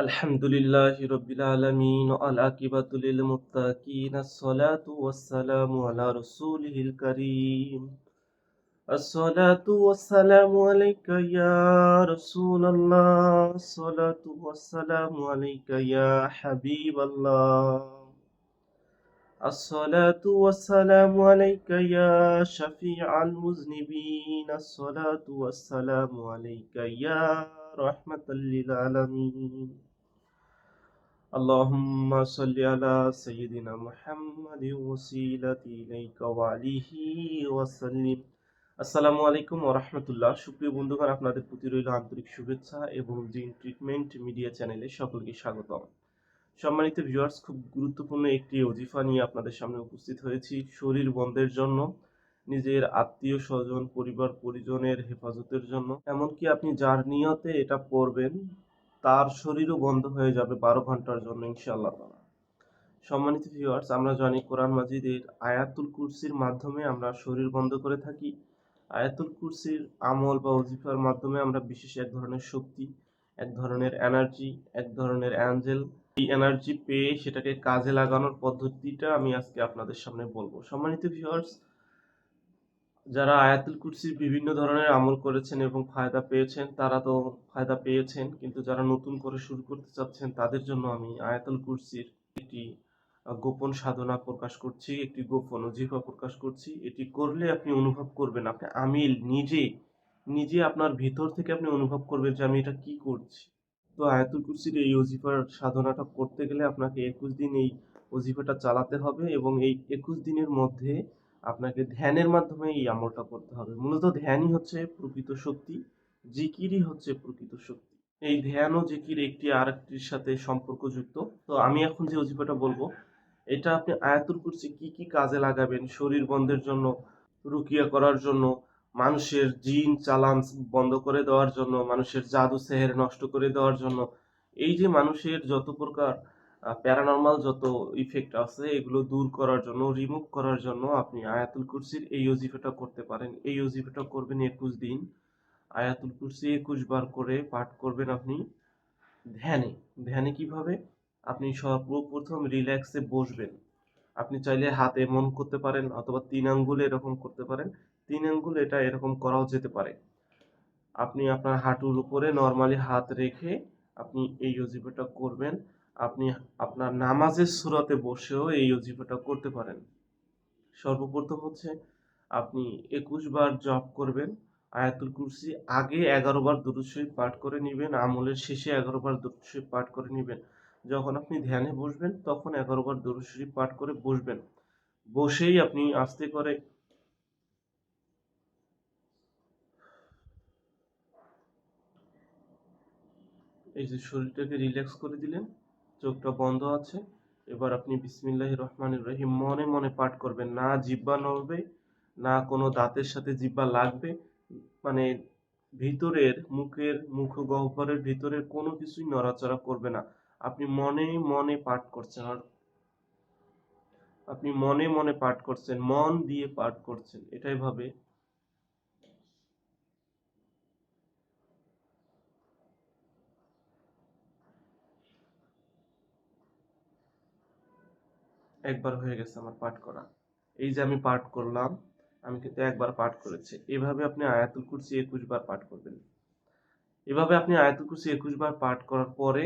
الحمد لله رب العالمين والعاقبة للمتقين الصلاة والسلام على رسوله الكريم. الصلاة والسلام عليك يا رسول الله. الصلاة والسلام عليك يا حبيب الله. الصلاة والسلام عليك يا شفيع المذنبين. الصلاة والسلام عليك يا رحمة للعالمين. اللهم صل على سيدنا محمد وسيلة إليك وعليه وسلم আসসালামু আলাইকুম ওয়া রাহমাতুল্লাহ সুপ্রিয় বন্ধুগণ আপনাদের প্রতি রইল আন্তরিক শুভেচ্ছা এবং জিন ট্রিটমেন্ট মিডিয়া চ্যানেলে সকলকে স্বাগতম সম্মানিত ভিউয়ার্স খুব গুরুত্বপূর্ণ একটি অজিফা নিয়ে আপনাদের সামনে উপস্থিত হয়েছি শরীর বন্ধের জন্য নিজের আত্মীয় স্বজন পরিবার পরিজনের হেফাজতের জন্য এমনকি আপনি যার নিয়তে এটা পড়বেন তার শরীরও বন্ধ হয়ে যাবে বারো ঘণ্টার জন্য, ইনশাআল্লাহ তাআলা। সম্মানিত ভিউয়ার্স আমরা জানি কোরআন মাজিদের আয়াতুল কুরসির মাধ্যমে আমরা শরীর বন্ধ করে থাকি। আয়াতুল কুরসির আমল বা অজিফার মাধ্যমে আমরা বিশেষ এক ধরনের শক্তি, এক ধরনের এনার্জি এক ধরনের অ্যাঞ্জেল এই এনার্জি পেয়ে সেটাকে কাজে লাগানোর পদ্ধতিটা আমি আজকে আপনাদের সামনে বলব। সম্মানিত ভিউয়ার্স যারা আয়াতুল কুরসির বিভিন্ন ধরনের আমল করেছেন এবং ফায়দা পেয়েছেন, তারা তো ফায়দা পেয়েছেন, কিন্তু যারা নতুন করে শুরু করতে চাচ্ছেন, তাদের জন্য আমি আয়াতুল কুরসির একটি গোপন সাধনা প্রকাশ করছি, একটি গোপন অজিফা প্রকাশ করছি। এটি করলে আপনি অনুভব করবেন, আপনি আমি নিজে নিজে আপনার ভিতর থেকে আপনি অনুভব করবেন যে আমি এটা কি করছি। তো আয়াতুল কুরসির এই অজিফার সাধনাটা করতে গেলে আপনাকে একুশ দিন এই অজিফাটা চালাতে হবে এবং এই একুশ দিনের মধ্যে আপনাকে ধ্যানের মাধ্যমে এই আমলটা করতে হবে। মূলত ধ্যানই হচ্ছে প্রকৃত শক্তি, জিকিরই হচ্ছে প্রকৃত শক্তি। এই ধ্যান ও জিকির একটি আরেকটির সাথে সম্পর্কযুক্ত। তো আমি এখন যে অজিফাটা বলব, এটা আপনি আয়াতুল কুরসি কি কি কাজে লাগাবেন, শরীর বন্ধের জন্য, রুকিয়া করার জন্য, মানুষের জিন চালান বন্ধ করে দেওয়ার জন্য, মানুষের জাদু সেহের নষ্ট করে দেওয়ার জন্য, এই যে মানুষের যত প্রকার প্যারানর্মাল যত ইফেক্ট আছে, এগুলো দূর করার জন্য রিমুভ করার জন্য আপনি আয়াতুল কুরসির এই অজিফাটা করতে পারেন। এই অজিফাটা করবেন একুশ দিন। আয়াতুল কুরসি একুশ বার করে পাঠ করবেন আপনি। ধ্যানে। ধ্যানে কীভাবে? আপনি সর্বপ্রথম রিল্যাক্সে বসবেন। আপনি চাইলে হাতে মন করতে পারেন অথবা তিন আঙ্গুলে এরকম করতে পারেন। তিন আঙ্গুল এটা এরকম করাও যেতে পারে। আপনি আপনার হাঁটুর উপরে নর্মালি হাত রেখে আপনি এই অজিফাটা করবেন। আপনি আপনার নামাজের সুরাতে বসেও এই অজিফাটা করতে পারেন। সর্বপ্রথম হচ্ছে আপনি একুশ বার জপ করবেন, আয়াতুল কুরসি আগে এগারো বার দুরূদ পাঠ করে নেবেন, আমলের শেষে এগারো বার দুরূদ পাঠ করে নেবেন। যখন আপনি ধ্যানে বসবেন, তখন এগারো বার দুরূদ পাঠ করে বসবেন। বসেই আপনি আস্তে করে এই যে শরীরটাকে রিল্যাক্স করে দিলেন। চোখটা বন্ধ আছে। এবার আপনি বিসমিল্লাহ রহমান রহিম মনে মনে পাঠ করবেন, না জিব্বা নড়বে, না কোনো দাঁতের সাথে জিব্বা লাগবে। মানে ভিতরের মুখের মুখ গহ্বরের ভিতরের কোনো কিছুই নড়াচড়া করবে না। আপনি মনে মনে পাঠ করছেন, আর আপনি মনে মনে পাঠ করছেন, মন দিয়ে পাঠ করছেন। এটাই ভাবে একবার হয়ে গেছে আমার পাঠ করা। এই যে আমি পাঠ করলাম, আমি কিন্তু একবার পাঠ করেছি। এভাবে আপনি আয়াতুল কুরসি একুশ বার পাঠ করবেন। এভাবে আপনি আয়াতুল কুরসি একুশ বার পাঠ করার পরে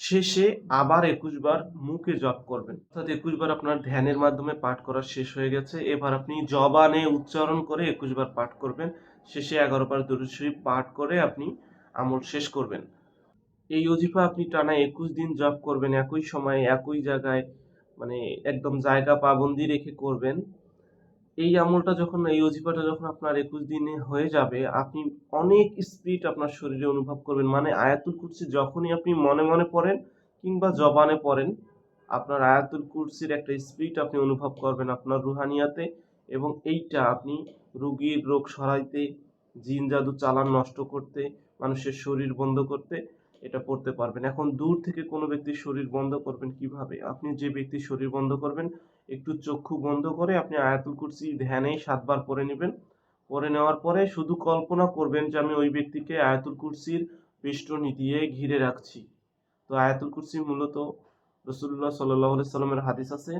শেষে আবার একুশ বার মুখে জপ করবেন। অর্থাৎ একুশ বার আপনার ধ্যানের মাধ্যমে পাঠ করা শেষ হয়ে গেছে। এবার আপনি জবানে উচ্চারণ করে একুশ বার পাঠ করবেন। শেষে এগারো বার দরুদশরীফ পাঠ করে আপনি আমল শেষ করবেন। এই অজিফা আপনি টানা একুশ দিন জপ করবেন একই সময়ে, একই জায়গায় মানে একদম জায়গা পাবন্দি রেখে করবেন। এই আমলটা যখন, এই অজিফাটা যখন আপনার একুশ দিনে হয়ে যাবে, আপনি অনেক স্পিড আপনার শরীরে অনুভব করবেন। মানে আয়াতুল কুরসি যখনই আপনি মনে মনে পড়েন কিংবা জবানে পড়েন, আপনার আয়াতুল কুরসির একটা স্পিড আপনি অনুভব করবেন আপনার রুহানিয়াতে এবং এইটা আপনি রুগীর রোগ সরাইতে, জিন জাদু চালান নষ্ট করতে, মানুষের শরীর বন্ধ করতে এটা পড়তে পারবেন। এখন দূর থেকে কোনো ব্যক্তির শরীর বন্ধ করবেন কীভাবে? আপনি যে ব্যক্তির শরীর বন্ধ করবেন, একটু চক্ষু বন্ধ করে আপনি আয়াতুল কুরসি ধ্যানে সাতবার পড়ে নেবেন। পড়ে নেওয়ার পরে শুধু কল্পনা করবেন যে আমি ওই ব্যক্তিকে আয়াতুল কুরসির বেষ্টনী দিয়ে ঘিরে রাখছি। তো আয়াতুল কুরসি মূলত রসুল্লাহ সাল্লাহ সাল্লামের হাদিস আছে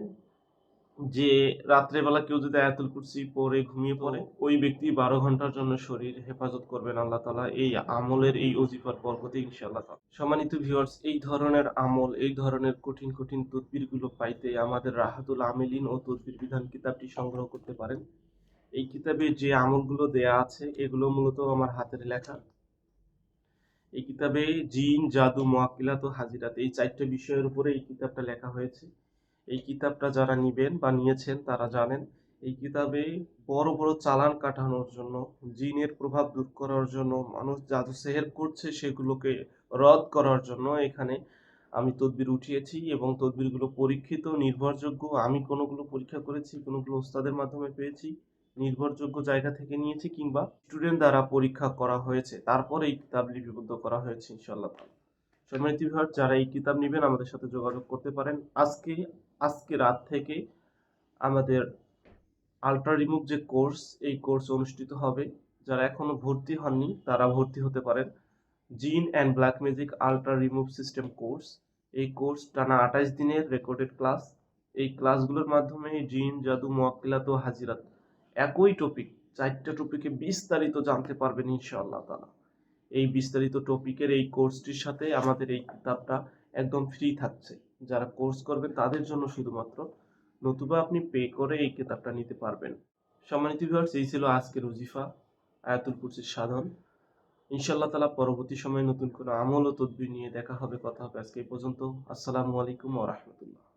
যে রাত্রেবেলা কেউ যদি আয়াতুল কুরসি পড়ে ঘুমিয়ে পড়ে ওই ব্যক্তি বারো ঘণ্টার জন্য শরীর হেফাজত করবেন আল্লাহ তালা এই আমলের এই অজিফার বরকতে ইনশাআল্লাহ। সম্মানিত ভিউয়ার্স এই ধরনের আমল এই ধরনের কঠিন কঠিন তদবিরগুলো পাইতে আমাদের রাহাতুল আমেলিন ও তদবির বিধান কিতাবটি সংগ্রহ করতে পারেন। এই কিতাবে যে আমলগুলো দেয়া আছে এগুলো মূলত আমার হাতের লেখা। এই কিতাবে জিন জাদু মোয়াক্কিলাত ও হাজিরাত এই চারটে বিষয়ের উপরে এই কিতাবটা লেখা হয়েছে। এই কিতাবটা যারা নিবেন বা নিয়েছেন তারা জানেন, এই কিতাবে বড় বড় চালান কাটানোর জন্য, জিনের প্রভাব দূর করার জন্য, মানুষ জাদু সেহের করছে সেগুলোকে রদ করার জন্য এখানে আমি তদবির উঠিয়েছি এবং তদবিরগুলো পরীক্ষিত, নির্ভরযোগ্য। আমি কোনোগুলো পরীক্ষা করেছি, কোনোগুলো ওস্তাদের মাধ্যমে পেয়েছি, নির্ভরযোগ্য জায়গা থেকে নিয়েছি কিংবা স্টুডেন্ট দ্বারা পরীক্ষা করা হয়েছে। তারপর এই কিতাব লিপিবদ্ধ করা হয়েছে ইনশাল্লাহ সম্মানিত যারা এই কিতাব নেবেন, আমাদের সাথে যোগাযোগ করতে পারেন। আজকে আজকে রাত থেকে আমাদের আলট্রা রিমুভ যে কোর্স এই কোর্স অনুষ্ঠিত হবে, যারা এখনও ভর্তি হননি, তারা ভর্তি হতে পারেন। Jinn and black magic ultra remove system course এই কোর্স টানা আঠাইশ দিনের রেকর্ডেড ক্লাস এই ক্লাসগুলোর মাধ্যমে জিন, জাদু মোয়াক্কিলাত ও হাজিরাত, একই টপিক চারটা টপিকে বিস্তারিত জানতে পারবেন ইনশাআল্লাহ তাআলা। এই বিস্তারিত টপিকের এই কোর্সটির সাথে আমাদের এই কিতাবটা একদম ফ্রি থাকছে। যারা কোর্স করবেন তাদের জন্য শুধুমাত্র নতুবা আপনি পে করে এই কেতাবটা নিতে পারবেন। সম্মানিত ভিউয়ার্স এই ছিল আজকের উজিফা আয়াতুল কুরসির সাধন। ইনশাআল্লাহ তাআলা পরবর্তী সময়ে নতুন কোনো আমল ও তদ্বির নিয়ে দেখা হবে, কথা হবে আজকে এই পর্যন্ত। আসসালামু আলাইকুম ও রাহমাতুল্লাহ।